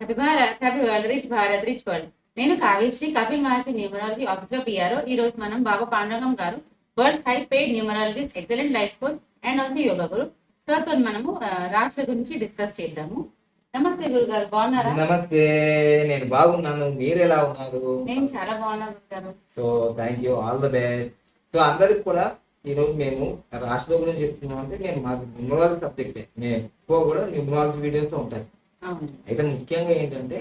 Happy Bharat happy world rich Bharat rich world నేను Kavyasri Kapil Maharshi numerology ఆఫీస్లో PRO ఈ రోజు మనం బాబా పాండరంగం గారు world high paid numerologist excellent life coach and also yoga guru సార్తో మనము రాష్ట్ర గురించి డిస్కస్ చేద్దాము. నమస్తే గురు గారు బాగున్నారా? నమస్తే నేను బాగున్నాను. మీరు ఎలా ఉన్నారు? నేను చాలా బాగున్నాను so thank you all the best so అందరికి కూడా ఈ రోజు మేము రాష్ట్రం గురించి చెప్తున్నాం అంటే నేను మాకు న్యూమరాలజీ సబ్జెక్టే నేను ఎక్కువ కూడా న్యూమరాలజీ వీడియోస్ ఉంటాయి అయితే ముఖ్యంగా ఏంటంటే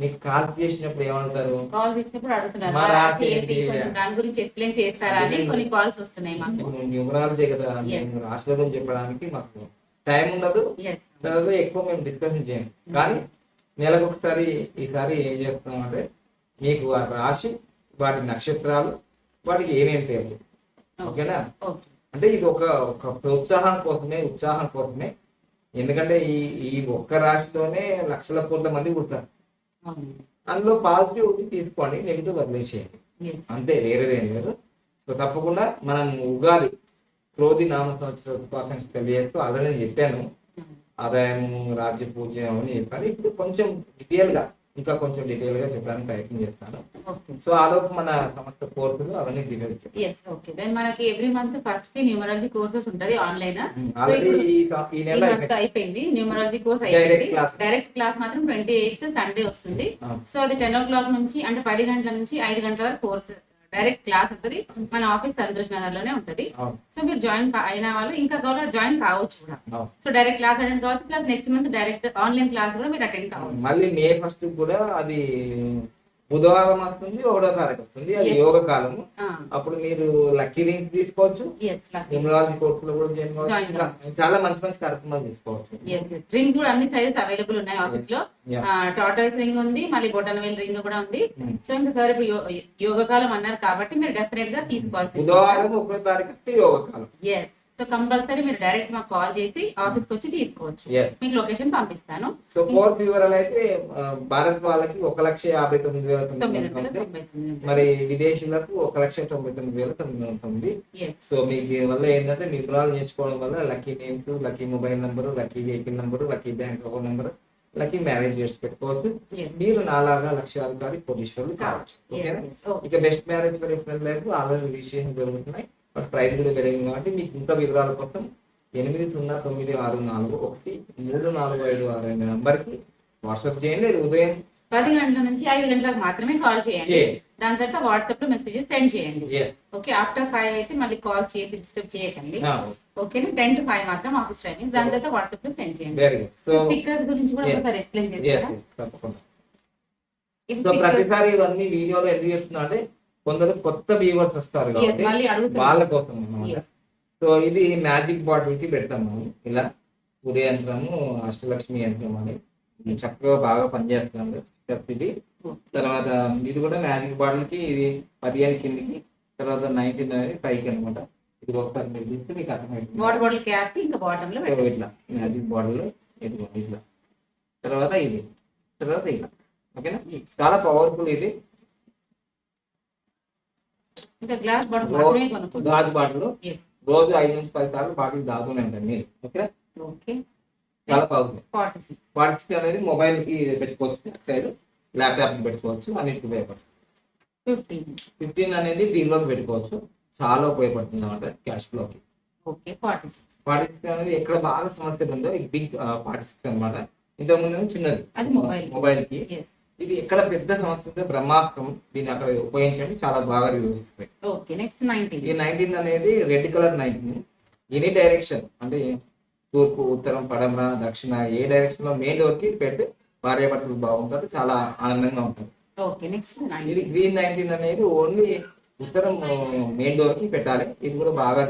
మీకు కాల్స్ చేసినప్పుడు ఏమవుతారు కాల్స్ ఇచ్చినప్పుడు అడుగుతున్నారు. దాని గురించి ఎక్స్ప్లెయిన్ చేస్తారా అని కొన్ని కాల్స్ వస్తున్నాయి మాకు. న్యూమరాలజీ కదా గురించి చెప్పడానికి మాకు టైం ఉండదు. తర్వాత ఎక్కువ మేము డిస్కషన్ చేయం. కానీ నెలకు ఒకసారి ఈసారి ఏం చేస్తున్నాం అంటే మీకు రాశి వాటి నక్షత్రాలు వాటికి ఏమేమి పేర్లు. ఓకేనా? ఓకే. అంటే ఇది ఒక ఒక ప్రోత్సాహం కోసమే ఉత్సాహం కోసమే ఎందుకంటే ఈ ఈ ఒక్క రాశిలోనే లక్షల కోట్ల మంది పుడతారు. అందులో పాజిటివ్ తీసుకోండి నెగిటివ్ వదిలేసేయండి. అంతే వేరేదేం లేదు. సో తప్పకుండా మనం ఉగాది క్రోధి నామ సంవత్సర శుభాకాంక్షలు తెలియజేస్తూ ఆల్రెడీ నేను చెప్పాను. ఆదాయము రాజ్య పూజ అవన్నీ చెప్పాను. ఇప్పుడు కొంచెం డీటెయిల్గా ఇంకా కొంచెం డీటెయిల్గా చెప్పడానికి ప్రయత్నం చేస్తాను. సో ఆలోపు మన సమస్త కోర్సులు అవన్నీ డీటెయిల్ ఎస్ ఓకే దెన్ మనకి ఎవ్రీ మంత్ ఫస్ట్కి న్యూమరాలజీ కోర్సెస్ ఉంటది ఆన్లైన్ ఈ నెల అయిపోయింది. న్యూమరాలజీ కోర్స్ అయిపోయింది. డైరెక్ట్ క్లాస్ మాత్రం ట్వంటీ ఎయిత్ సండే వస్తుంది. సో అది టెన్ ఓ క్లాక్ నుంచి అంటే పది గంటల నుంచి ఐదు గంటల వరకు కోర్స్ డైరెక్ట్ క్లాస్ ఉంటుంది. మన ఆఫీస్ సంతోష్ నగర్లోనే ఉంటది సో మీరు జాయిన్ అయిన వాళ్ళు ఇంకా కూడా జాయిన్ కావచ్చు కూడా. సో డైరెక్ట్ క్లాస్ అటెండ్ కావచ్చు. Plus next month direct online class కూడా మీరు అటెండ్ కావచ్చు. మళ్ళీ మే ఫస్ట్ కూడా అది బుధవారం వస్తుంది ఒకటో తారీఖు వస్తుంది. అది. యోగ కాలము. అప్పుడు మీరు లక్కీ రింగ్స్ తీసుకోవచ్చు. ఎస్ న్యూమరాలజీ కోర్సులో కూడా జాయిన్ కావచ్చు. Join ఇంకా చాలా మంచి మంచి కార్యక్రమాలు తీసుకోవచ్చు. రింగ్స్ కూడా అన్ని సైజెస్ అవైలబుల్ ఉన్నాయి ఆఫీస్లో. టాటాయిస్ రింగ్ ఉంది మళ్ళీ బొటన్ వేల్ రింగ్ కూడా ఉంది. Hmm. సో ఇంకా సార్ ఇప్పుడు యోగ కాలం అన్నారు కాబట్టి మీరు డెఫినెట్గా తీసుకోవాల్సింది. బుధవారం ఒకటో తారీఖు యోగ కాలం. ఎస్ సో కంపల్సరీ మీరు డైరెక్ట్ మాకు కాల్ చేసి ఆఫీస్కి వచ్చి తీసుకోవచ్చు. మీకు లొకేషన్ పంపిస్తాను. సో కోర్స్ వివరాలు అయితే భారత్ వాళ్ళకి ఒక లక్ష యాభై తొమ్మిది వేల తొమ్మిది మరి విదేశీయులకు ఒక లక్ష తొంభై తొమ్మిది వేల తొమ్మిది వందల తొమ్మిది సో మీకు వల్ల ఏంటంటే వివరాలు నేర్చుకోవడం వల్ల lucky names lucky mobile number lucky vehicle number lucky bank account number lucky marriage చేసి పెట్టుకోవచ్చు. మీరు నాలాగా లక్షాధికారి కోటీశ్వరులు కావచ్చు. ఓకేనా ఇక best marriage for excellent life already registration జరుగుతున్నాయి. ప్రైస్ కూడా పెరిగింది కాబట్టి మీకు ఇంకా వివరాల కోసం ఎనిమిది సున్నా తొమ్మిది ఆరు నాలుగు ఒకటి మూడు నాలుగు ఐదు ఆరు అనే నంబర్కి వాట్సాప్ చేయండి. ఉదయం పది గంటల నుంచి ఐదు గంటలకు మాత్రమే కాల్ చేయండి. దాని తర్వాత వాట్సాప్లో మెసేజెస్ సెండ్ చేయండి. ఓకే ఆఫ్టర్ ఫైవ్ అయితే మళ్ళీ కాల్ చేసి డిస్టర్బ్ చేయకండి. ఆ, ఓకేనా? టెన్ టు ఫైవ్ మాత్రం ఆఫీస్ టైమింగ్ దాని తర్వాత వాట్సాప్లో సెండ్ చేయండి. స్టిక్కర్స్ గురించి కూడా. ఒకసారి ఎక్స్ప్లెయిన్ చేస్తారా? ప్రతిసారి ఇవన్నీ వీడియోలో ఎందుకు చెప్తున్నా అంటే కొందరు కొత్త వ్యూవర్స్ వస్తారు కాబట్టి. వాళ్ళ కోసం అన్నమాట. Yes. సో ఇది మ్యాజిక్ బాటిల్కి పెడతాం మనం ఇలా సూర్య యంత్రము అష్టలక్ష్మి యంత్రం అని. చక్కగా బాగా పనిచేస్తుంది. ఇది తర్వాత ఇది కూడా మ్యాజిక్ బాటిల్కి ఇది పదిహేను కిందికి తర్వాత నైన్టీన్ అనేది పైకి అనమాట ఇది ఒకసారి మీరు తీస్తే మీకు అర్థమవుతుంది. వాటర్ బాటిల్ క్యాప్ ఇంకా బాటమ్లో సో పెట్టండి. ఇట్లా మ్యాజిక్ బాటిల్ ఇది ఇట్లా. తర్వాత ఇది. తర్వాత ఇలా. ఓకేనా చాలా పవర్ఫుల్ ఇది ఇంకా గ్లాస్ బాటిల్ మాత్రమే కొనుక్కోండి గాజు బాటిల్. రోజు ఐదు నుంచి పది సార్లు బాటిల్ ఉంటాయి మీరు ఓకే? ఓకే. చాలా పవర్ఫుల్. Forty six. అనేది మొబైల్కి పెట్టుకోవచ్చు సైడ్ ల్యాప్టాప్కి పెట్టుకోవచ్చు అన్నిటికి ఉపయోగపడుతుంది. ఫిఫ్టీన్. అనేది దీనిలోకి పెట్టుకోవచ్చు. చాలా ఉపయోగపడుతుంది అనమాట క్యాష్ ఫ్లోకి ఓకే ఫార్టీ సిక్స్. అనేది ఎక్కడ బాగా సమస్యలు ఉందో బిగ్ పార్టిసిపేట్ అనమాట ఇంతకుముందు చిన్నది. మొబైల్కి. ఇది ఎక్కడ పెద్ద సమస్య ఉందో బ్రహ్మాస్త్రం దీన్ని అక్కడ ఉపయోగించండి. చాలా బాగా రివ్యూస్ వస్తాయి ఓకే నెక్స్ట్ నైన్టీన్. ఈ నైన్టీన్ అనేది red colour nineteen. Any direction అంటే తూర్పు ఉత్తరం పడమర దక్షిణ ఏ డైరెక్షన్లో మెయిన్ డోర్కి పెడితే భార్య భర్తలు బాగుంటారు చాలా ఆనందంగా ఉంటారు. ఓకే నెక్స్ట్ ఇది గ్రీన్ నైన్టీన్ అనేది ఓన్లీ ఉత్తరం మెయిన్ డోర్కి పెట్టాలి. ఇది కూడా బాగా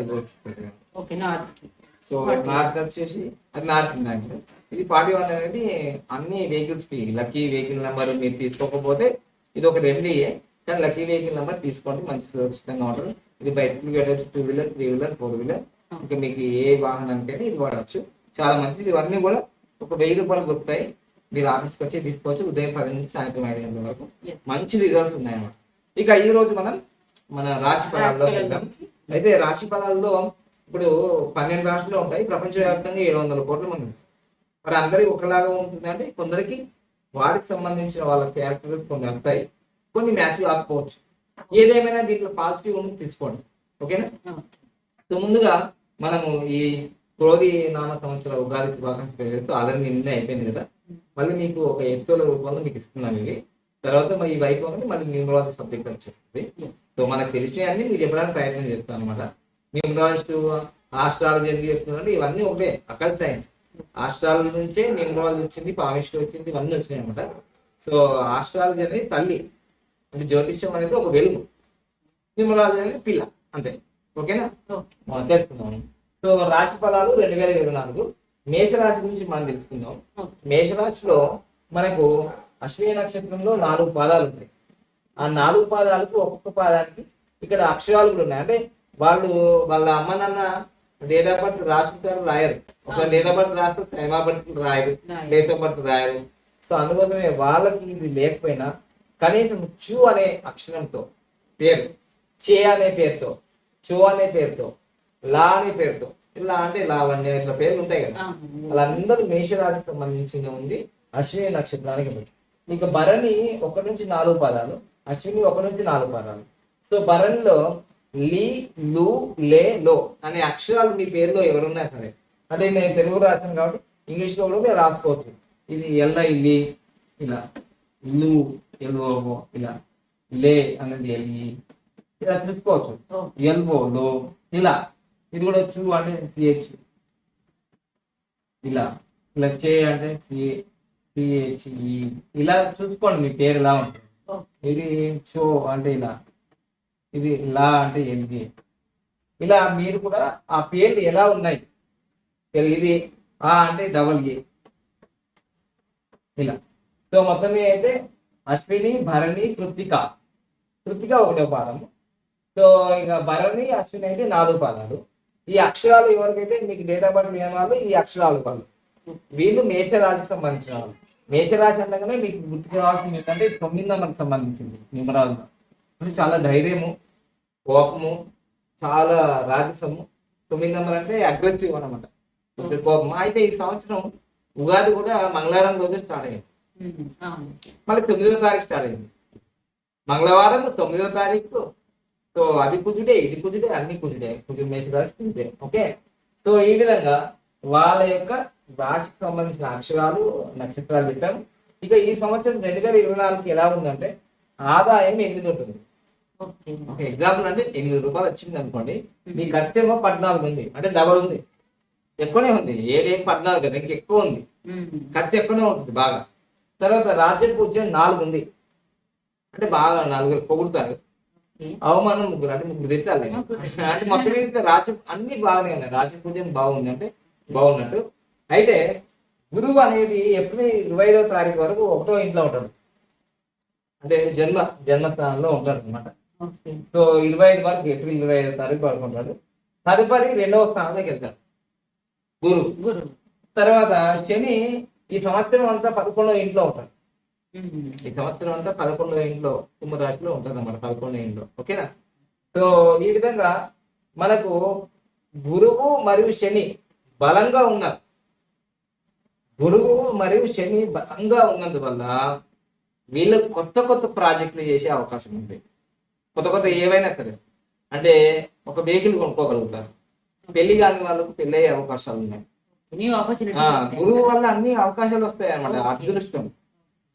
ఓకే నార్త్కి సో నార్త్ వచ్చేసి అది నార్త్ నైన్టీన్ ఇది ఫార్టీ వన్ అనేది అన్ని వెహికల్స్కి లక్కీ వెహికల్ నెంబర్ మీరు తీసుకోకపోతే ఇది ఒక రెమెడీయే కానీ లక్కీ వెహికల్ నెంబర్ తీసుకోండి మంచి సురక్షితంగా ఉంటుంది. ఇది బైసికల్ పెట్టవచ్చు two wheeler three wheeler four wheeler. ఇంకా మీకు ఏ వాహనానికైనా ఇది వాడచ్చు. చాలా మంచిది. ఇవన్నీ కూడా ఒక వెయ్యి రూపాయలు దొరుకుతాయి మీరు ఆఫీస్కి వచ్చి తీసుకోవచ్చు. ఉదయం పది నుంచి సాయంత్రం ఐదు గంటల వరకు. మంచి రిజల్ట్స్ ఉన్నాయన్నమాట. ఇక ఈ రోజు మనం మన రాశి ఫలాల్లో. అయితే రాశి ఫలాల్లో ఇప్పుడు పన్నెండు రాష్ట్రాలు ఉంటాయి. ప్రపంచవ్యాప్తంగా ఏడు వందల కోట్ల మంది. మరి అందరికి ఒకలాగా ఉంటుంది అంటే కొందరికి వాడికి సంబంధించిన వాళ్ళ క్యారెక్టర్ కొన్ని వస్తాయి. కొన్ని మ్యాచ్ కాకపోవచ్చు ఏదేమైనా దీంట్లో పాజిటివ్ ఉంది తీసుకోండి. ఓకేనా? సో ముందుగా మనము ఈ క్రోధి నామ సంవత్సర ఉగాది శుభాకాంక్షలు చేస్తూ ఆల్రెడీ నిన్నే అయిపోయింది కదా. మళ్ళీ మీకు ఒక ఎపిసోడ్ రూపంలో మీకు ఇస్తున్నాను ఇవి తర్వాత మరి ఈ అయిపోగానే మళ్ళీ న్యూమరాలజీ సబ్జెక్ట్ వచ్చేస్తుంది. సో మనకు తెలిసినవన్నీ మీకు చెప్పడానికి ప్రయత్నం చేస్తాను అనమాట న్యూమరాలజిస్ట్ ఆస్ట్రాలజీ అని చెప్తున్నారంటే ఇవన్నీ ఒకటే అక్కడ సైన్స్ ఆస్ట్రాలజీ నుంచే న్యూమరాలజీ వచ్చింది పామిస్ట్ వచ్చింది ఇవన్నీ వచ్చినాయి అనమాట సో ఆస్ట్రాలజీ అనేది తల్లి అంటే జ్యోతిష్యం అనేది ఒక వెలుగు. న్యూమరాలజీ అనేది పిల్ల అంతే. ఓకేనా? తెలుసుకుందాం. సో రాశి ఫలాలు రెండు వేల ఇరవై నాలుగు. మేషరాశి గురించి మనం తెలుసుకుందాం. మేషరాశిలో మనకు అశ్విని నక్షత్రంలో నాలుగు పాదాలు ఉంటాయి. ఆ నాలుగు పాదాలకు ఒక్కొక్క పాదానికి ఇక్కడ అక్షరాలు కూడా ఉన్నాయి. అంటే వాళ్ళు వాళ్ళ అమ్మ నాన్న డేట్ ఆఫ్ బర్త్ రాసుకుంటారు రాయరు. ఒక డేట్ ఆఫ్ బర్త్ రాస్తే టైమ్ ఆఫ్ బర్త్ రాయరు. డేట్ ఆఫ్ బర్త్ రాయరు. సో అందుకోసమే వాళ్ళకి ఇది లేకపోయినా కనీసం చు అనే అక్షరంతో పేరు చే అనే పేరుతో చో అనే పేరుతో లా అనే పేరుతో ఇలా అంటే లావణ్య ఇట్లా పేర్లు ఉంటాయి కదా. వాళ్ళందరూ మేషరాశికి సంబంధించిన ఉంది. అశ్విని నక్షత్రానికి ఇక భరణి ఒక నుంచి నాలుగు పదాలు అశ్విని ఒక నుంచి నాలుగు పదాలు. సో భరణిలో లి లు లే లో అనే అక్షరాలు మీ పేరులో ఎవరున్నా సరే. అంటే నేను తెలుగు రాశాను కాబట్టి ఇంగ్లీష్లో కూడా మీరు రాసుకోవచ్చు. ఇది ఎల్ల ఇల్లి ఇలా. లు ఎల్ఓ ఇలా. లే అనేది ఎల్లి ఇలా చూసుకోవచ్చు. ఓకే. ఎల్బో లో ఇలా. ఇది కూడా చూ అంటే సిహెచ్ ఇలా. ఇలా చే అంటే సిహెచ్ ఇలా చూసుకోండి మీ పేరు ఎలా ఉంటుంది. ఇది చో అంటే ఇలా. ఇది లా అంటే ఎల్గి ఇలా మీరు కూడా ఆ పేర్లు ఎలా ఉన్నాయి? ఇది ఆ అంటే డబల్ ఏ ఇలా. సో మొత్తం అయితే అశ్విని భరణి కృతిక కృతిక ఒకటో పాదము. సో ఇక భరణి అశ్విని అయితే నాలుగు పాదాలు. ఈ అక్షరాలు ఎవరికైతే మీకు డేట్ ఆఫ్ బర్త్ నియమాలు ఈ అక్షరాలు వాళ్ళు. వీళ్ళు మేషరాశికి సంబంధించిన వాళ్ళు. మేషరాశి అనగానే మీకు గుర్తుకు రావాల్సింది ఏంటంటే తొమ్మిది నెంబర్కి సంబంధించింది నిమరాజు అంటే చాలా ధైర్యము కోపము చాలా రాజసము. తొమ్మిది నెంబర్ అంటే అగ్రెసివ్ అనమాట కోపం అయితే ఈ సంవత్సరం ఉగాది కూడా మంగళవారం రోజు స్టార్ట్ అయింది. మళ్ళీ తొమ్మిదో తారీఖు స్టార్ట్ అయింది. మంగళవారం తొమ్మిదో తారీఖు. సో అది కుజుడే ఇది కుజుడే అన్ని కుజుడే కుజుడు మేషరాశి కుజుడే ఓకే? సో ఈ విధంగా వాళ్ళ యొక్క రాశికి సంబంధించిన అక్షరాలు నక్షత్రాలు చెప్పాము. ఇక ఈ సంవత్సరం రెండు వేల ఇరవై నాలుగుకి ఎలా ఉందంటే ఆదాయం ఎనిమిది ఉంటుంది. ఓకే. ఎగ్జాంపుల్ అంటే ఎనిమిది రూపాయలు వచ్చింది అనుకోండి మీ ఖర్చు ఏమో పద్నాలుగు ఉంది అంటే డబల్ ఉంది. ఎక్కువనే ఉంది ఏడేం పద్నాలుగు కదా ఇంకా ఎక్కువ ఉంది. ఖర్చు ఎక్కువనే ఉంటుంది బాగా. తర్వాత రాజ్య పూజ్యం నాలుగు ఉంది. అంటే బాగా నలుగురు పొగుడుతారు. అవమానం ముగ్గురు అంటే ముగ్గురు తిట్టాలి. అంటే మొత్తం మీద రాజ్యం అన్ని బాగానే ఉన్నాయి. రాజ్య పూజ్యం బాగుంది అంటే బాగున్నట్టు. అయితే గురువు అనేది ఎప్పుడు ఇరవై ఐదో తారీఖు వరకు ఒకటో ఇంట్లో ఉంటాడు. అంటే జన్మ జన్మస్థానంలో ఉంటాడు అనమాట. సో ఇరవై ఐదు వరకు ఏప్రిల్ ఇరవై ఐదో తారీఖు వరకు ఉంటాడు తదుపరి రెండవ స్థానంలోకి వెళ్తాడు. గురువు. గురువు. తర్వాత శని ఈ సంవత్సరం అంతా పదకొండవ ఇంట్లో ఉంటాడు. ఈ సంవత్సరం అంతా పదకొండవ ఇంట్లో కుంభరాశిలో ఉంటుంది అన్నమాట పదకొండవ ఇంట్లో. ఓకేనా? సో ఈ విధంగా మనకు గురువు మరియు శని బలంగా ఉన్నారు. గురువు మరియు శని బలంగా ఉన్నందువల్ల వీళ్ళు కొత్త కొత్త ప్రాజెక్టులు చేసే అవకాశం ఉంది. కొత్త కొత్త ఏవైనా సరే. అంటే ఒక వెహికల్ కొనుక్కోగలుగుతారు. పెళ్ళి కాని వాళ్ళకు పెళ్ళి అయ్యే అవకాశాలు ఉన్నాయి. గురువు వల్ల అన్ని అవకాశాలు వస్తాయి అన్నమాట. అదృష్టం.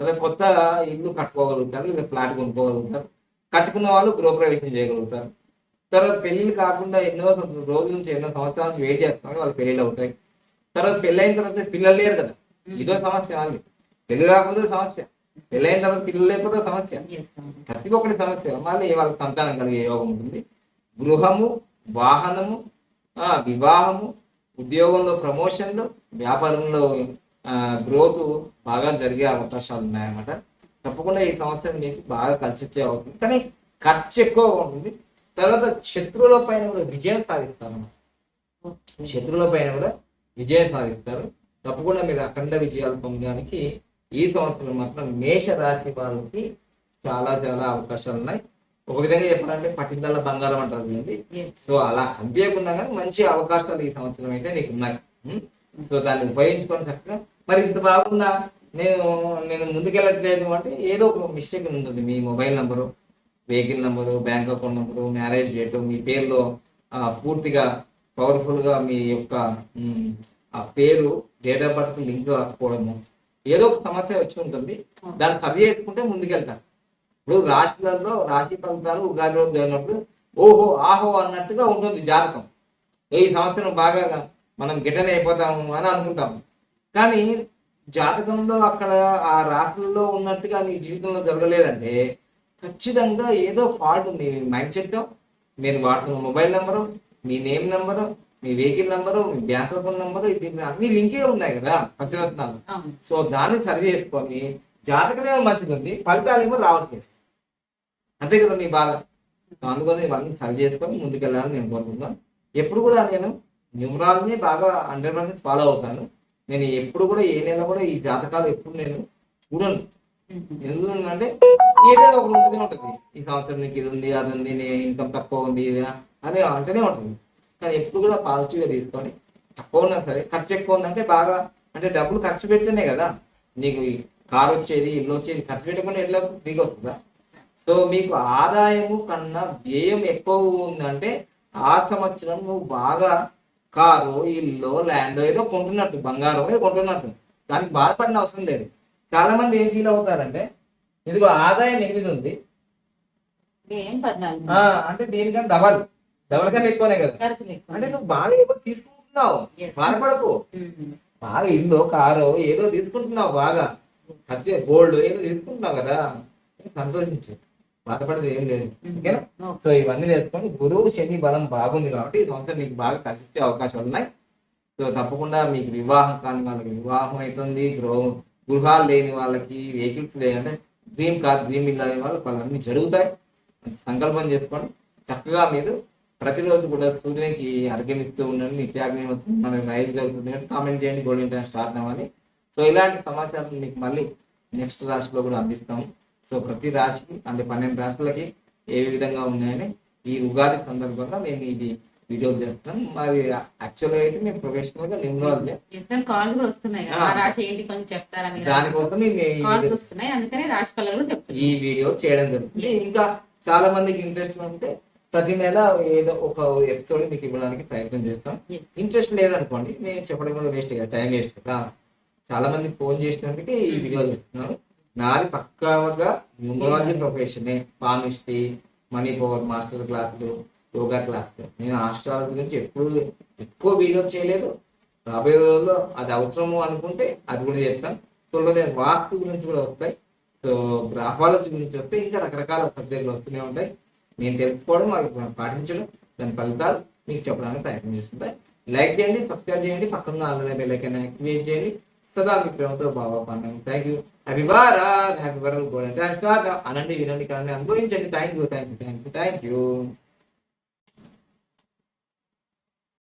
అదే కొత్త ఇల్లు కట్టుకోగలుగుతారు లేదా ఫ్లాట్ కొనుక్కోగలుగుతారు. కట్టుకున్న వాళ్ళు గృహప్రవేశం చేయగలుగుతారు. తర్వాత పెళ్ళిళ్ళు కాకుండా ఎన్నో రోజుల నుంచి ఎన్నో సంవత్సరాల నుంచి వెయిట్ చేస్తున్నారు. వాళ్ళు పెళ్ళిళ్ళు అవుతాయి. తర్వాత పెళ్ళి అయిన తర్వాత పిల్లలు లేరు కదా. ఇదో సమస్య వాళ్ళది. పెళ్ళి కాకపోతే సమస్య. పెళ్ళి అయిన తర్వాత పిల్లలు లేకపోతే సమస్య. ప్రతి ఒక్కటి సమస్య. మళ్ళీ వాళ్ళ సంతానం కలిగే యోగం ఉంటుంది. గృహము వాహనము ఆ, వివాహము ఉద్యోగంలో ప్రమోషన్లు వ్యాపారంలో గ్రోత్ బాగా జరిగే అవకాశాలు ఉన్నాయన్నమాట. తప్పకుండా ఈ సంవత్సరం మీకు బాగా కలిసి వచ్చే అవుతుంది కానీ ఖర్చు ఎక్కువగా ఉంటుంది. తర్వాత శత్రువుల పైన కూడా విజయం సాధిస్తారు. శత్రువుల పైన కూడా విజయం సాధిస్తారు. తప్పకుండా మీరు అఖండ విజయాలు పొందడానికి ఈ సంవత్సరం మాత్రం మేష రాశి వాళ్ళకి చాలా చాలా అవకాశాలు ఉన్నాయి. ఒక విధంగా చెప్పాలంటే పట్టిందల బంగారం అంటారు చూడండి సో అలా కనిపించకుండా కానీ మంచి అవకాశాలు ఈ సంవత్సరం అయితే నీకు ఉన్నాయి? సో దాన్ని ఉపయోగించుకొని చక్కగా మరి ఇంత బాగున్నా నేను నేను ముందుకెళ్ళట్లేదు అంటే ఏదో ఒక మిస్టేక్ ఉంటుంది. మీ mobile number vehicle number bank account number marriage date మీ పేరులో పూర్తిగా పవర్ఫుల్గా మీ యొక్క ఆ పేరు డేట్ ఆఫ్ బర్త్ లింక్ కాకపోవడము ఏదో ఒక సమస్య వచ్చి ఉంటుంది. దాన్ని సరి చేసుకుంటే ముందుకెళ్తాను ఇప్పుడు రాశులలో రాశి ఫలితాలు ఉగాది రోజు జరిగినప్పుడు ఓహో ఆహో అన్నట్టుగా ఉంటుంది జాతకం. ఈ సంవత్సరం బాగా మనం గిటన్ అయిపోతాము అని అనుకుంటాము. కానీ జాతకంలో అక్కడ ఆ రాశుల్లో ఉన్నట్టుగా నీ జీవితంలో జరగలేదంటే ఖచ్చితంగా ఏదో ఫాల్ట్ ఉంది. మీ మైండ్ సెట్ మీరు వాడుతున్న మొబైల్ నెంబరు మీ నేమ్ నెంబరు మీ వెహికల్ నెంబరు మీ బ్యాంక్ అకౌంట్ నెంబరు ఇది అన్ని లింకే ఉన్నాయి కదా పంచరత్నాలు సో దాన్ని సరి చేసుకొని జాతకమేమో మంచిది ఉంది ఫలితాలేమో రావట్లేదు. అంతే కదా మీ బాధ. అందుకోసం ఇవన్నీ సరి చేసుకొని ముందుకెళ్ళాలని నేను కోరుకుంటున్నాను ఎప్పుడు కూడా నేను న్యూమరాల్ని బాగా హండ్రెడ్ పర్సెంట్ ఫాలో అవుతాను. నేను ఎప్పుడు కూడా ఏ నెల కూడా ఈ జాతకాలు ఎప్పుడు నేను చూడను. ఎందుకు అంటే ఏదో ఒక ఉంటుంది ఉంటుంది. ఈ సంవత్సరం నీకు ఇది ఉంది అది ఉంది నీ ఇన్కమ్ తక్కువ ఉంది ఇది అని అంటేనే ఉంటుంది. కానీ ఎప్పుడు కూడా పాజిటివ్గా తీసుకొని తక్కువ ఉన్నా సరే ఖర్చు ఎక్కువ ఉందంటే బాగా అంటే డబ్బులు ఖర్చు పెడితేనే కదా. నీకు కారు వచ్చేది ఇల్లు వచ్చేది ఖర్చు పెట్టకుండా ఎట్లా ఫ్రీగా వస్తుందా సో మీకు ఆదాయము కన్నా వ్యయం ఎక్కువ ఉందంటే ఆ సంవత్సరం నువ్వు బాగా కారు ఇల్లు ల్యాండ్ ఏదో కొంటున్నట్టు బంగారం ఏదో కొంటున్నట్టు. దానికి బాధపడిన అవసరం లేదు. చాలా మంది ఏం ఫీల్ అవుతారంటే ఇదిగో ఆదాయం ఎనిమిది ఉంది. అంటే దీనికన్నా డబల్. డబల్ కన్నా ఎక్కువనే కదా. అంటే నువ్వు బాగా ఎక్కువ తీసుకుంటున్నావు. బాధపడకు. బాగా ఇల్లు కారు ఏదో తీసుకుంటున్నావు బాగా. ఖర్చు గోల్డ్ ఏదో తీసుకుంటున్నావు కదా. సంతోషించు. బాధపడేది ఏం లేదు. ఓకేనా? ఓకే. సో ఇవన్నీ తెలుసుకొని గురువు శని బలం బాగుంది కాబట్టి ఈ సంవత్సరం నీకు బాగా కలిసే అవకాశాలు ఉన్నాయి. సో తప్పకుండా మీకు వివాహం కాని వాళ్ళకి వివాహం అవుతుంది. గృహ గృహాలు లేని వాళ్ళకి వెహికల్స్ లేని అంటే డ్రీమ్ కార్ డ్రీమ్ ఇల్లు అనే వాళ్ళకి వాళ్ళన్నీ జరుగుతాయి. సంకల్పం చేసుకోండి. చక్కగా మీరు ప్రతిరోజు కూడా సూర్యునికి అర్ఘ్యం ఇస్తూ ఉండండి నిత్యాగ్ని మనకి రైలు జరుగుతుంది కామెంట్ చేయండి గోల్డెన్ టైం స్టార్ట్ అవ్వాలి సో ఇలాంటి సమాచారం మీకు మళ్ళీ నెక్స్ట్ రాశిలో కూడా అందిస్తాము సో ప్రతి రాశికి అంటే పన్నెండు రాశులకి ఏ విధంగా ఉన్నాయని ఈ ఉగాది సందర్భంగా మేము ఇది వీడియో చేస్తున్నాం మరి యాక్చువల్గా అయితే మేము ప్రొఫెషనల్గా కానీ కాల్స్ కూడా వస్తున్నాయి రాశి ఏంటి కొంచెం చెప్తారా దానికోసం వస్తున్నాయి. అందుకనే రాశి కూడా చెప్తాను ఈ వీడియో చేయడం జరుగుతుంది. ఇంకా చాలా మందికి ఇంట్రెస్ట్ ఉంటే ప్రతి నెల ఏదో ఒక ఎపిసోడ్ మీకు ఇవ్వడానికి ప్రయత్నం చేస్తాం. ఇంట్రెస్ట్ లేదనుకోండి నేను చెప్పడం కూడా వేస్ట్ కదా టైం వేస్ట్ కదా. చాలా మంది ఫోన్ చేసినందుకే ఈ వీడియో చేస్తున్నాను నాది పక్కాగా న్యూమరాలజీ ప్రొఫెషనే పామిస్ట్రీ మనీ పవర్ మాస్టర్ క్లాసులు యోగా క్లాసులు. నేను ఆస్ట్రాలజీ గురించి ఎప్పుడు ఎక్కువ వీడియో చేయలేదు. రాబోయే రోజుల్లో అది అవసరము అనుకుంటే అది కూడా చెప్తాను. త్వరలో వాస్తు గురించి కూడా వస్తాయి. సో గ్రాఫాలజీ గురించి వస్తే ఇంకా రకరకాల సబ్జెక్టులు వస్తూనే ఉంటాయి. నేను తెలుసుకోవడం అవి పాటించడం దాని ఫలితాలు మీకు చెప్పడానికి ప్రయత్నం చేస్తుంటాయి లైక్ చేయండి సబ్స్క్రైబ్ చేయండి పక్కన ఆన్లైన్ బెల్ యాక్టివేట్ చేయండి. సదా మీ ప్రేమతో Baba పన్నాను thank you. Happy Bharat happy world golden అనండి వినండి కానీ అనుభవించండి. Thank you thank you thank you thank you